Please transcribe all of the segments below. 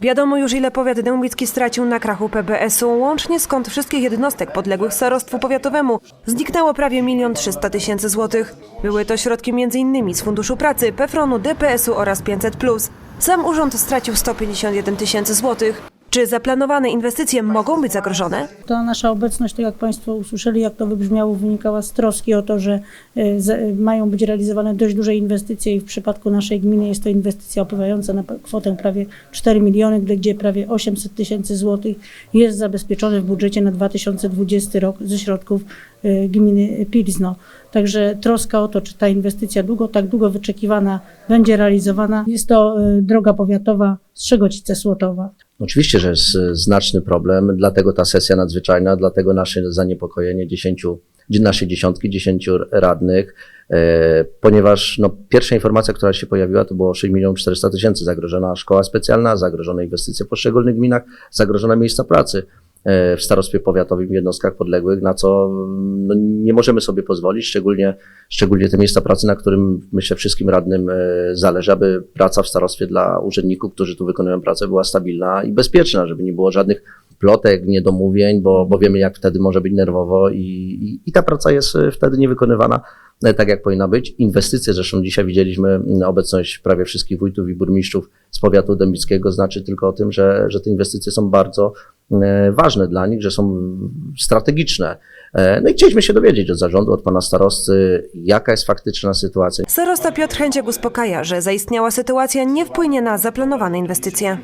Wiadomo już ile powiat dębicki stracił na krachu PBS-u. Łącznie skąd wszystkich jednostek podległych starostwu powiatowemu zniknęło prawie 1 300 tysięcy złotych. Były to środki m.in. z Funduszu Pracy, PFRON-u, DPS-u oraz 500+. Sam urząd stracił 151 tysięcy złotych. Czy zaplanowane inwestycje mogą być zagrożone? Ta nasza obecność, tak jak Państwo usłyszeli, jak to wybrzmiało, wynikała z troski o to, że e, mają być realizowane dość duże inwestycje i w przypadku naszej gminy jest to inwestycja opływająca na kwotę prawie 4 miliony, gdzie- gdzie prawie 800 tysięcy złotych jest zabezpieczone w budżecie na 2020 rok ze środków e, gminy Pilzno. Także troska o to, czy ta inwestycja długo, tak długo wyczekiwana będzie realizowana. Jest to e, droga powiatowa Strzegocice-Słotowa. Oczywiście, że jest znaczny problem, dlatego ta sesja nadzwyczajna, dlatego nasze zaniepokojenie dziesięciu, nasze dziesiątki, dziesięciu radnych, e, ponieważ no, pierwsza informacja, która się pojawiła, to było 6 milionów 400 tysięcy. Zagrożona szkoła specjalna, zagrożone inwestycje w poszczególnych gminach, zagrożone miejsca pracy w starostwie powiatowym, w jednostkach podległych, na co no, nie możemy sobie pozwolić, szczególnie, szczególnie te miejsca pracy, na którym myślę wszystkim radnym e, zależy, aby praca w starostwie dla urzędników, którzy tu wykonują pracę, była stabilna i bezpieczna, żeby nie było żadnych plotek, niedomówień, bo, bo wiemy, jak wtedy może być nerwowo i, i, i ta praca jest e, wtedy niewykonywana e, tak, jak powinna być. Inwestycje, zresztą dzisiaj widzieliśmy obecność prawie wszystkich wójtów i burmistrzów z powiatu dębickiego, znaczy tylko o tym, że, że te inwestycje są bardzo e, ważne dla nich, że są strategiczne. E, No i chcieliśmy się dowiedzieć od zarządu, od pana starosty, jaka jest faktyczna sytuacja. Starosta Piotr Chęciak uspokaja, że zaistniała sytuacja nie wpłynie na zaplanowane inwestycje.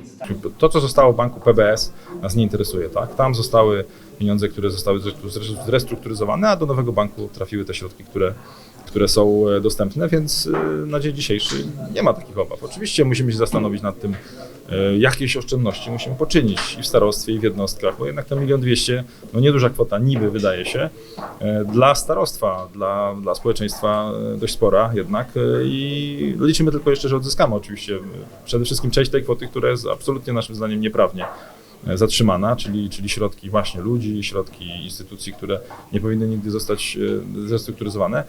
To, co zostało w banku PBS, nas nie interesuje. Tak? Tam zostały pieniądze, które zostały zrestru- zrestrukturyzowane, a do nowego banku trafiły te środki, które, które są e, dostępne, więc na dzień dzisiejszy nie ma takich obaw. Oczywiście musimy się zastanowić nad tym, e, jakieś oszczędności musimy poczynić i w starostwie, i w jednostkach, bo jednak ten milion dwieście, no nieduża kwota niby wydaje się, e, dla starostwa, dla, dla społeczeństwa e, dość spora jednak i liczymy tylko jeszcze, że odzyskamy oczywiście przede wszystkim część tej kwoty, która jest absolutnie naszym zdaniem nieprawnie zatrzymana, czyli, czyli środki właśnie ludzi, środki instytucji, które nie powinny nigdy zostać e, zrestrukturyzowane. E,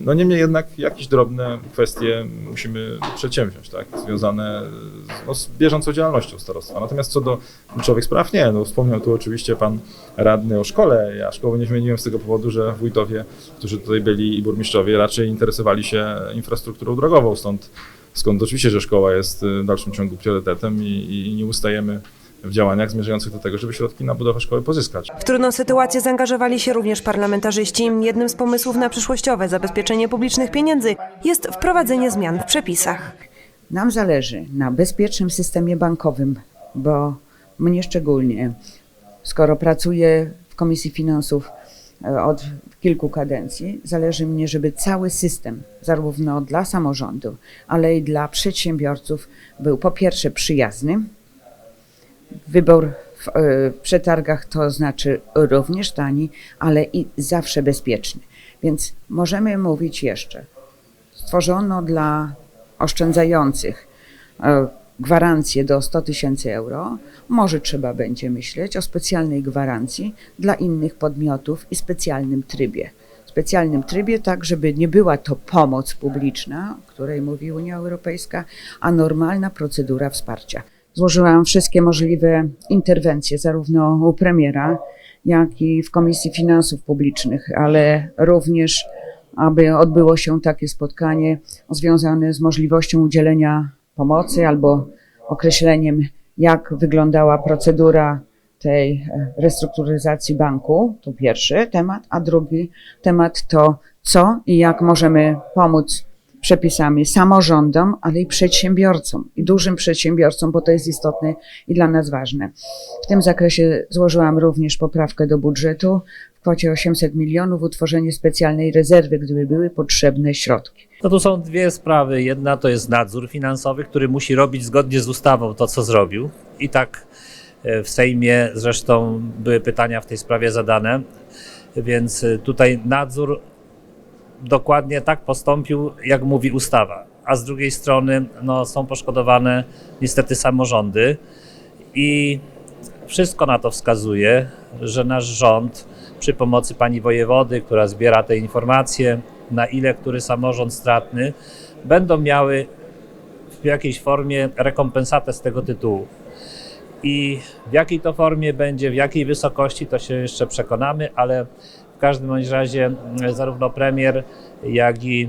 No niemniej jednak jakieś drobne kwestie musimy przedsięwziąć, tak, związane z, no, z bieżącą działalnością starostwa. Natomiast co do kluczowych spraw, nie, no wspomniał tu oczywiście pan radny o szkole. Ja szkoły nie zmieniłem z tego powodu, że wójtowie, którzy tutaj byli i burmistrzowie raczej interesowali się infrastrukturą drogową, stąd skąd oczywiście, że szkoła jest w dalszym ciągu priorytetem i, i nie ustajemy w działaniach zmierzających do tego, żeby środki na budowę szkoły pozyskać. W trudną sytuację zaangażowali się również parlamentarzyści. Jednym z pomysłów na przyszłościowe zabezpieczenie publicznych pieniędzy jest wprowadzenie zmian w przepisach. Nam zależy na bezpiecznym systemie bankowym, bo mnie szczególnie, skoro pracuję w Komisji Finansów e, od kilku kadencji, zależy mnie, żeby cały system, zarówno dla samorządu, ale i dla przedsiębiorców, był po pierwsze przyjazny. Wybór w e, przetargach to znaczy również tani, ale i zawsze bezpieczny. Więc możemy mówić jeszcze, stworzono dla oszczędzających e, gwarancję do 100 tysięcy euro, może trzeba będzie myśleć o specjalnej gwarancji dla innych podmiotów i specjalnym trybie. Specjalnym trybie, tak żeby nie była to pomoc publiczna, o której mówi Unia Europejska, a normalna procedura wsparcia. Złożyłam wszystkie możliwe interwencje, zarówno u premiera, jak i w Komisji Finansów Publicznych, ale również aby odbyło się takie spotkanie związane z możliwością udzielenia pomocy albo określeniem, jak wyglądała procedura tej e, restrukturyzacji banku. To pierwszy temat, a drugi temat to co i jak możemy pomóc przepisami samorządom, ale i przedsiębiorcom i dużym przedsiębiorcom, bo to jest istotne i dla nas ważne. W tym zakresie złożyłam również poprawkę do budżetu w kwocie 800 milionów, utworzenie specjalnej rezerwy, gdyby były potrzebne środki. No tu są dwie sprawy. Jedna to jest nadzór finansowy, który musi robić zgodnie z ustawą to, co zrobił. I tak e, w Sejmie zresztą były pytania w tej sprawie zadane, więc e, tutaj nadzór dokładnie tak postąpił, jak mówi ustawa. A z drugiej strony no, są poszkodowane niestety samorządy i wszystko na to wskazuje, że nasz rząd przy pomocy pani wojewody, która zbiera te informacje, na ile który samorząd stratny, będą miały w jakiejś formie rekompensatę z tego tytułu. I w jakiej to formie będzie, w jakiej wysokości, to się jeszcze przekonamy, ale w każdym bądź razie zarówno premier, jak i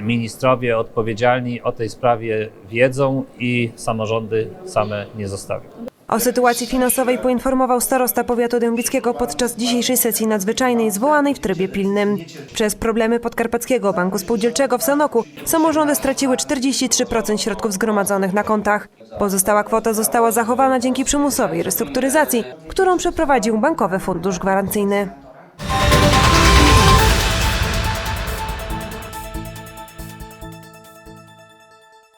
ministrowie odpowiedzialni o tej sprawie wiedzą i samorządy same nie zostawią. O sytuacji finansowej poinformował starosta powiatu dębickiego podczas dzisiejszej sesji nadzwyczajnej zwołanej w trybie pilnym. Przez problemy Podkarpackiego Banku Spółdzielczego w Sanoku samorządy straciły 43% środków zgromadzonych na kontach. Pozostała kwota została zachowana dzięki przymusowej restrukturyzacji, którą przeprowadził Bankowy Fundusz Gwarancyjny.